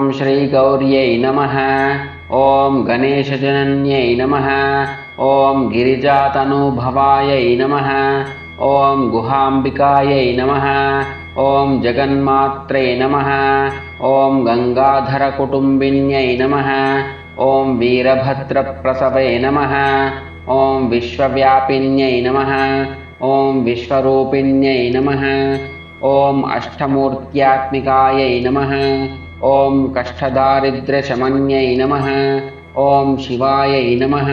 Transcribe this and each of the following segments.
ॐ श्रीगौर्यै नमः। ॐ गणेशजनन्यै नमः। ॐ गिरिजातनुभवायै नमः। ॐ गुहाम्बिकायै नमः। ॐ जगन्मात्रे नमः। ॐ गङ्गाधरकुटुम्बिन्यै नमः। ॐ वीरभद्रप्रसवे नमः। ॐ विश्वव्यापिन्यै नमः। ॐ विश्वरूपिण्यै नमः। ॐ अष्टमूर्त्यात्मिकायै नमः ॐ कष्टदारिद्र्यशमन्यै नमः ॐ शिवायै नमः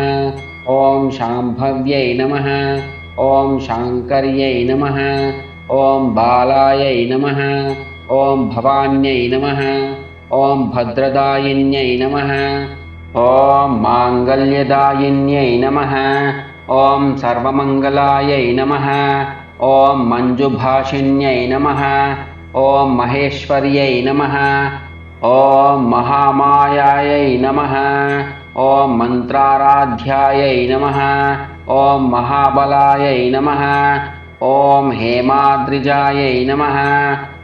ॐ शाम्भव्यै नमः ॐ शाङ्कर्यै नमः ॐ बालायै नमः ॐ भवान्यै नमः ॐ भद्रदायिन्यै नमः ॐ माङ्गल्यदायिन्यै नमः ॐ सर्वमङ्गलायै नमः ॐ मञ्जुभाषिन्यै नमः ॐ महेश्वर्यै नमः ॐ महामायायै नमः। ॐ मन्त्राराध्यायै नमः। ॐ महाबलायै नमः। ॐ हेमाद्रिजायै नमः।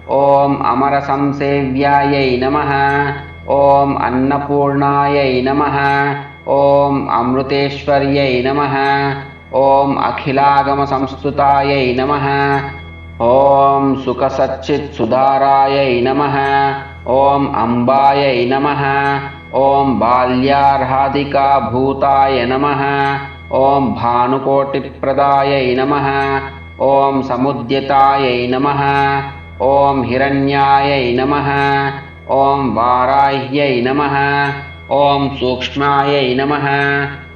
ॐ अमरसंसेव्यायै नमः। ॐ अन्नपूर्णायै नमः। ॐ अमृतेश्वर्यै नमः। ॐ अखिलागमसंस्तुतायै नमः। ॐ सुखसच्चित्सुधारायै नमः ॐ अम्बायै नमः। ॐ बाल्यार्हादिकाभूताय नमः। ॐ भानुकोटिप्रदायै नमः। ॐ समुद्यतायै नमः। ॐ हिरण्यायै नमः। ॐ वाराह्यै नमः। ॐ सूक्ष्मायै नमः।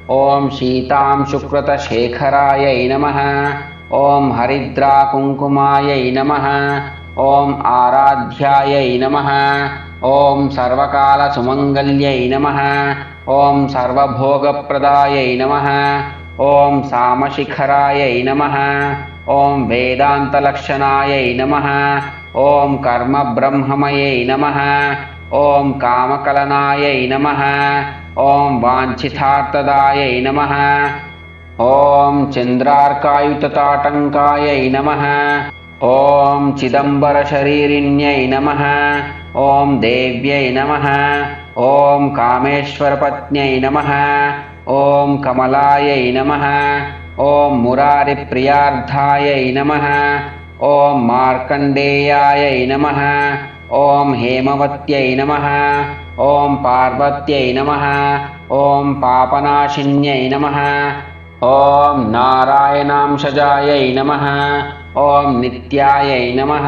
ॐ शीतां शुक्रतशेखरायै नमः। ॐ हरिद्राकुङ्कुमायै नमः। ॐ आराध्यायै नमः। ॐ सर्वकालसुमङ्गल्यै नमः। ॐ सर्वभोगप्रदायै नमः। ॐ सामशिखरायै नमः। ॐ वेदान्तलक्षणायै नमः। ॐ कर्मब्रह्ममयै नमः। ॐ कामकलनायै नमः। ॐ वाञ्छितार्थदायै नमः। ॐ चन्द्रार्कायुतताटङ्कायै नमः। ॐ चिदम्बरशरीरिण्यै नमः। ॐ देव्यै नमः। ॐ कामेश्वरपत्न्यै नमः। ॐ कमलायै नमः। ॐ मुरारिप्रियार्धायै नमः। ॐ मार्कण्डेयायै नमः। ॐ हेमवत्यै नमः। ॐ पार्वत्यै नमः। ॐ पापनाशिन्यै नमः। ॐ नारायणांशजायै नमः ॐ नित्यायै नमः।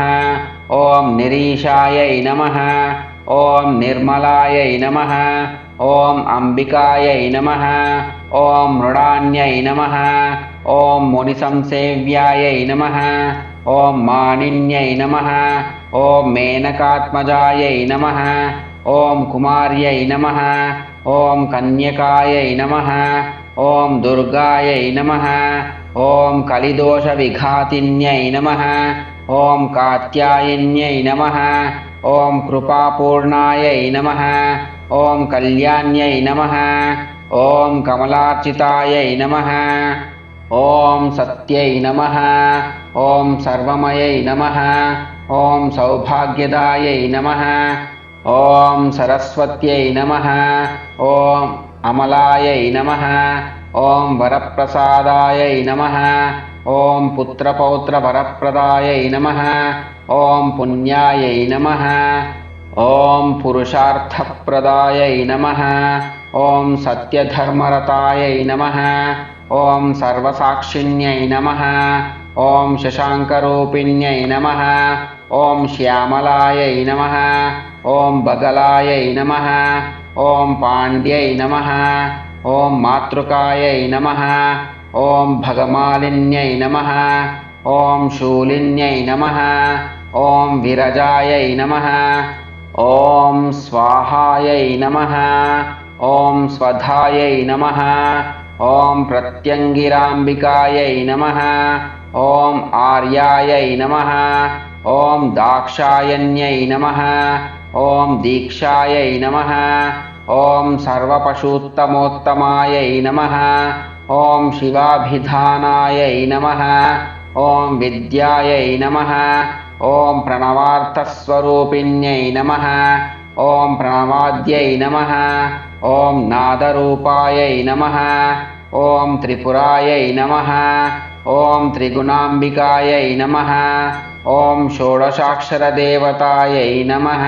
ॐ निरीशायै नमः। ॐ निर्मलायै नमः। ॐ अम्बिकायै नमः। ॐ मृडान्यै नमः। ॐ मुनिसंसेव्यायै नमः। ॐ मानिन्यै नमः। ॐ मेनकात्मजायै नमः। ॐ कुमार्यै नमः। ॐ कन्यकायै नमः ॐ दुर्गायै नमः ॐ कलिदोषविघातिन्यै नमः ॐ कात्यायन्यै नमः ॐ कृपापूर्णायै नमः ॐ कल्याण्यै नमः ॐ कमलार्चितायै नमः ॐ सत्यै नमः ॐ सर्वमयै नमः ॐ सौभाग्यदायै नमः ॐ सरस्वत्यै नमः ॐ अमलायै नमः। ॐ वरप्रसादायै नमः। ॐ पुत्रपौत्रवरप्रदायै नमः। ॐ पुण्यायै नमः। ॐ पुरुषार्थप्रदायै नमः। ॐ सत्यधर्मरतायै नमः। ॐ सर्वसाक्षिण्यै नमः। ॐ शशाङ्करूपिण्यै नमः ॐ श्यामलायै नमः ॐ बगलायै नमः ॐ पाण्ड्यै नमः ॐ मातृकायै नमः ॐ भगमालिन्यै नमः ॐ शूलिन्यै नमः ॐ विरजायै नमः ॐ स्वाहायै नमः ॐ स्वधायै नमः ॐ प्रत्यङ्गिराम्बिकायै नमः ॐ आर्यायै नमः ॐ दाक्षायन्यै नमः। ॐ दीक्षायै नमः। ॐ सर्वपशूत्तमोत्तमायै नमः। ॐ शिवाभिधानायै नमः। ॐ विद्यायै नमः। ॐ प्रणवार्थस्वरूपिण्यै नमः। ॐ प्रणवाद्यै नमः। ॐ नादरूपायै नमः। ॐ त्रिपुरायै नमः। ॐ त्रिगुणाम्बिकायै नमः। ॐ षोडशाक्षरदेवतायै नमः